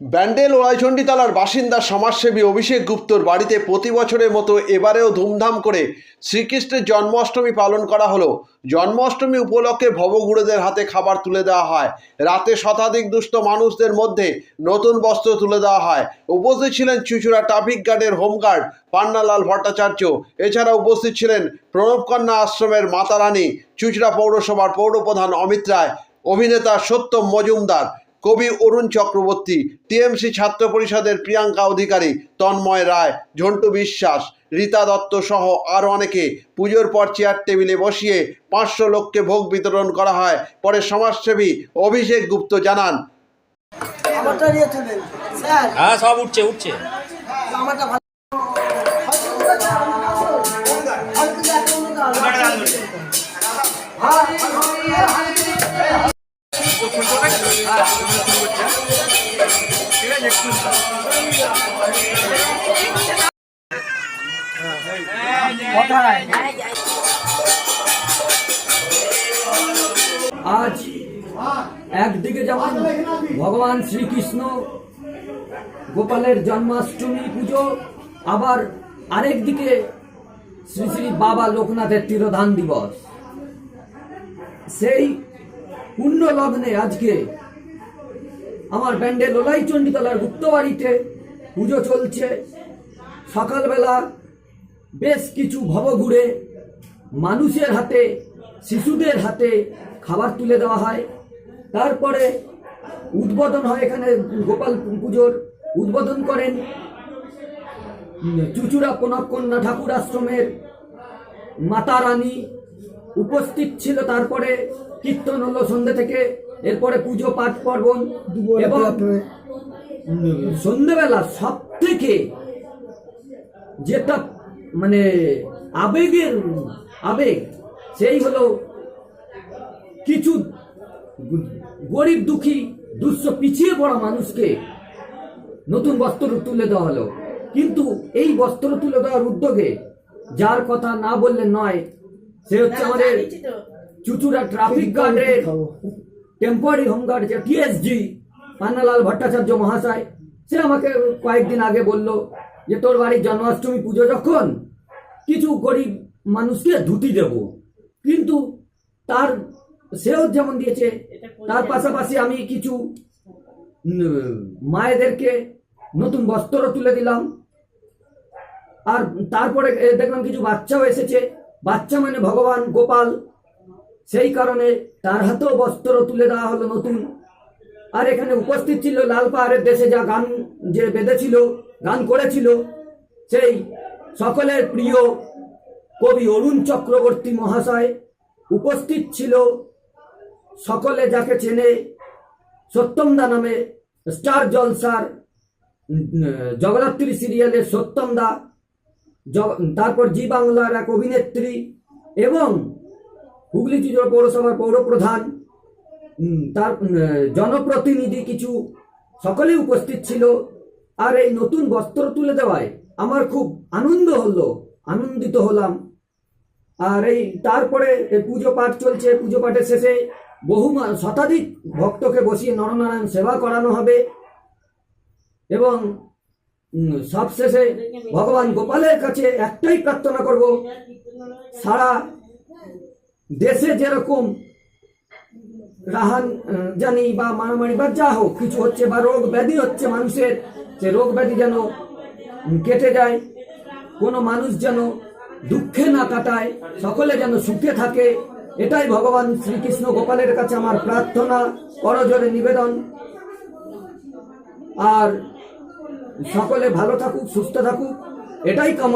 ব্যান্ডেল ওরাইচণ্ডীতলার বাসিন্দা সমাজসেবী অভিষেক গুপ্তর বাড়িতে প্রতি বছরের মতো এবারেও ধুমধাম করে শ্রীকৃষ্ণের জন্মাষ্টমী পালন করা হলো। জন্মাষ্টমী উপলক্ষে ভবঘুরেদের হাতে খাবার তুলে দেওয়া হয়। রাতে শতাধিক দুস্থ মানুষদের মধ্যে নতুন বস্ত্র তুলে দেওয়া হয়। উপস্থিত ছিলেন চুচুড়া ট্রাফিক গার্ডের হোমগার্ড পান্নালাল ভট্টাচার্য। এছাড়া উপস্থিত ছিলেন প্রণবকন্যা আশ্রমের মাতারানী, চুচুড়া পৌরসভার পৌরপ্রধান অমিত রায়, অভিনেতা সত্যম মজুমদার। কবি অরুণ চক্রবর্তী টিএমসি ছাত্র পরিষদের প্রিয়াঙ্কা অধিকারী তন্ময় রায় ঝন্টু বিশ্বাস রীতা দত্ত সহ আরও অনেকে পুজোর পর চেয়ার টেবিলে বসিয়ে পাঁচশো লোককে ভোগ বিতরণ করা হয়। পরে সমাজসেবী অভিষেক গুপ্ত জানান হ্যাঁ সব উঠছে উঠছে। আজ একদিকে যেমন ভগবান শ্রীকৃষ্ণ গোপালের জন্মাষ্টমী পুজো, আবার আরেক দিকে শ্রী শ্রী বাবা লোকনাথের তিরোধান দিবস। সেই পুণ্য লগ্নে আজকে আমার ব্যান্ডে লোলাই চণ্ডীতলার গুপ্তবাড়িতে পুজো চলছে। সকালবেলা বেশ কিছু ভবঘুরে মানুষের হাতে, শিশুদের হাতে খাবার তুলে দেওয়া হয়। তারপরে উদ্বোধন হয় এখানে গোপাল পুজোর। উদ্বোধন করেন চুচুড়া প্রণবকন্যা ঠাকুর আশ্রমের মাতা রানী। উপস্থিত ছিল তারপরে কীর্তন হলো সন্ধ্যে থেকে। এরপরে পুজো পাঠ পার্বণ এবং সন্ধ্যেবেলা সব থেকে যেটা মানে আবেগের আবেগ সেই হলো কিছু গরিব দুঃখী দুঃস্থ পিছিয়ে পড়া মানুষকে নতুন বস্ত্র তুলে দেওয়া হলো। কিন্তু এই বস্ত্র তুলে দেওয়ার উদ্যোগে যার কথা না বললে নয় সে হচ্ছে আমাদের চুচুড়া ট্রাফিক গার্ডের টেম্পোরারি হোমগার্ড যে টিএসজি পান্নালাল ভট্টাচার্য মহাশয় সে আমাকে কয়েকদিন আগে বলল যে, তোর বাড়ির জন্মাষ্টমী পুজো যখন, কিছু গরিব মানুষকে ধুতি দেব। কিন্তু তার, সেও যেমন দিয়েছে, তার পাশাপাশি আমি কিছু মায়েদেরকে নতুন বস্ত্র তুলে দিলাম। আর তারপরে দেখলাম কিছু বাচ্চাও এসেছে। বাচ্চা মানে ভগবান গোপাল। সেই কারণে তার হাতেও বস্ত্র তুলে দেওয়া হলো নতুন। আর এখানে উপস্থিত ছিল লাল পাহাড়ের দেশে যা গান যে বেঁধেছিল, গান করেছিল, সেই সকলের প্রিয় কবি অরুণ চক্রবর্তী মহাশয় উপস্থিত ছিল। সকলে যাকে চেনে, সত্যমদা নামে স্টার জলসার জগদ্ধাত্রী সিরিয়ালের সত্যমদা তারপর জি বাংলার এক অভিনেত্রী এবং হুগলি চুচড়া পৌরসভার পৌরপ্রধান তার জনপ্রতিনিধি কিছু সকলে উপস্থিত ছিল। আর এই নতুন বস্ত্র তুলে দেওয়ায় আমার খুব আনন্দ হলো, আনন্দিত হলাম। আর এই তারপরে পুজো পাঠ চলছে, পুজো পাঠের শেষে বহু শতাধিক ভক্তকে বসিয়ে নরনারায়ণ সেবা করানো হবে। এবং সবশেষে ভগবান গোপালের কাছে একটাই প্রার্থনা করব, সারা দেশে যেরকম রাহান জানি বা মারামারি বা যা হোক, কিছু হচ্ছে বা রোগ ব্যাধি হচ্ছে মানুষের, সে রোগ ব্যাধি যেন কেটে যায়, কোনো মানুষ যেন দুঃখে না কাটায়, সকলে যেন সুখে থাকে, এটাই ভগবান শ্রীকৃষ্ণ গোপালের কাছে আমার প্রার্থনা করজোরে নিবেদন। আর সকলে ভালো থাকুক, সুস্থ থাকুক, এটাই কামনা